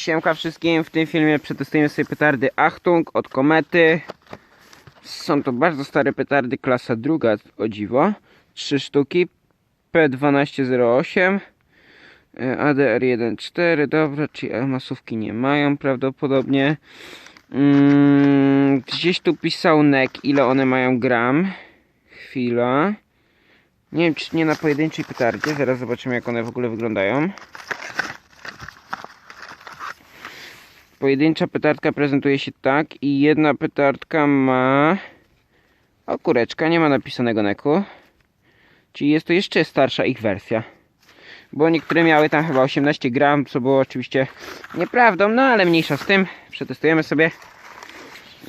Siemka wszystkim, w tym filmie przetestujemy sobie petardy Achtung od Komety. Są to bardzo stare petardy, klasa druga, o dziwo. Trzy sztuki, P1208, e, ADR14, dobra, czyli masówki nie mają prawdopodobnie. Mm, gdzieś tu pisał NEC, ile one mają gram. Chwila. Nie wiem, czy nie na pojedynczej petardzie, zaraz zobaczymy jak one w ogóle wyglądają. Pojedyncza petardka prezentuje się tak i jedna petardka ma... O kureczka, nie ma napisanego neku. Czyli jest to jeszcze starsza ich wersja. Bo niektóre miały tam chyba 18 gram, co było oczywiście nieprawdą, no ale mniejsza z tym. Przetestujemy sobie.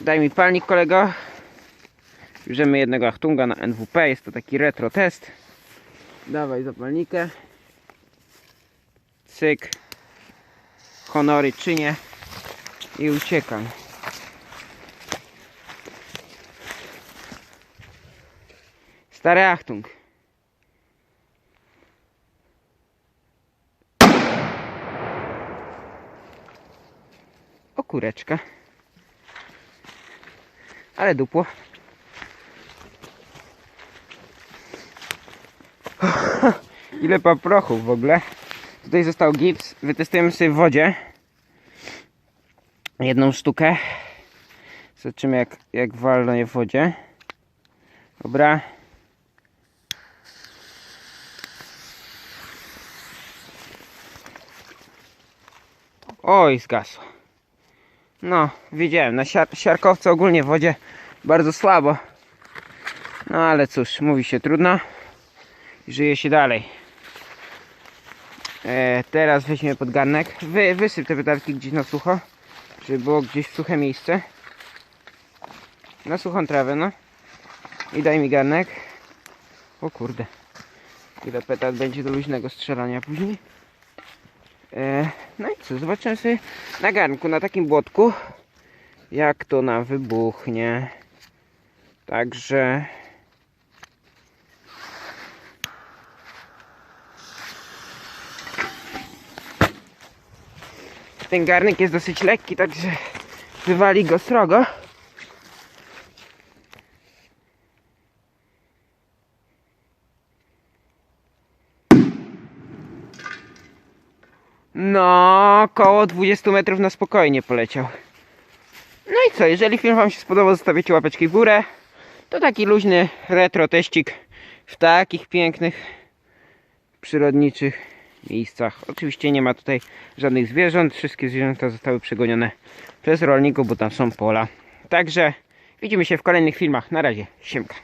Daj mi palnik kolego. Bierzemy jednego Achtunga na NWP, jest to taki retro test. Dawaj zapalnikę. Cyk. Honory czynię i uciekam. Stary Achtung. O kureczka. Ale dupło. Ile paprochów w ogóle. Tutaj został gips. Wytestujemy sobie w wodzie jedną sztukę. Zobaczymy jak, jak walną je w wodzie. Dobra. Oj, zgasło. No, wiedziałem, na siar siarkowce ogólnie w wodzie bardzo słabo. No ale cóż, mówi się trudno. I żyje się dalej. E, teraz weźmiemy pod garnek. Wy, wysyp te petarki gdzieś na sucho żeby było gdzieś suche miejsce. Na suchą trawę, no. I daj mi garnek. O kurde. Ile petard będzie do luźnego strzelania później. E, no i co, zobaczymy sobie na garnku, na takim błotku jak to nam wybuchnie. Także Ten garnek jest dosyć lekki, także wywali go srogo. No, około 20 metrów na spokojnie poleciał. No i co, jeżeli film Wam się spodobał, zostawiacie łapeczki w górę. To taki luźny retro teścik w takich pięknych, przyrodniczych miejscach. Oczywiście nie ma tutaj żadnych zwierząt. Wszystkie zwierzęta zostały przegonione przez rolników, bo tam są pola. Także widzimy się w kolejnych filmach. Na razie. Siemka.